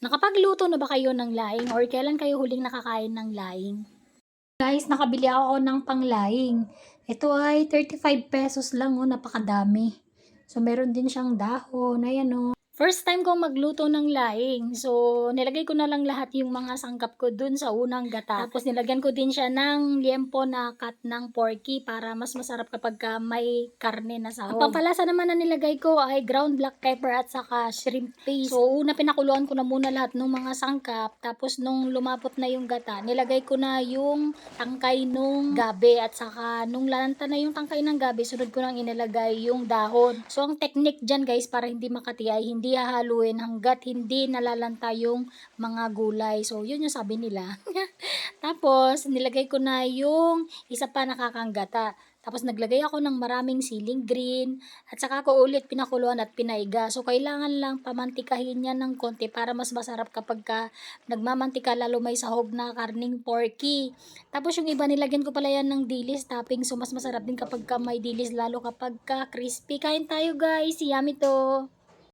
Nakapagluto na ba kayo ng laing or kailan kayo huling nakakain ng laing? Guys, nakabili ako ng panglaing. Ito ay 35 pesos lang oh, napakadami. So meron din siyang dahon, ayan oh. First time kong magluto ng laing. So, nilagay ko na lang lahat yung mga sangkap ko dun sa unang gata. Tapos, nilagyan ko din siya ng liempo na cut ng porky para mas masarap kapag ka may karne na sahog. Ang pampalasa naman na nilagay ko ay ground black pepper at saka shrimp paste. So, una pinakuluan ko na muna lahat ng mga sangkap. Tapos, nung lumapot na yung gata, nilagay ko na yung tangkay nung gabi at saka nung lalanta na yung tangkay ng gabi, sunod ko nang inilagay yung dahon. So, ang technique dyan guys, para hindi makatiyay, hindi hahaluin hanggat hindi nalalanta yung mga gulay. So, yun yung sabi nila. Tapos, nilagay ko na yung isa pa nakakanggata. Tapos, naglagay ako ng maraming siling green. At saka ko ulit pinakuluan at pinaiga. So, kailangan lang pamantikahin yan ng konti para mas masarap kapag ka nagmamantika lalo may sahog na karning porky. Tapos, yung iba nilagyan ko pala yan ng dilis topping. So, mas masarap din kapag ka may dilis lalo kapag ka crispy. Kain tayo guys. Yummy to.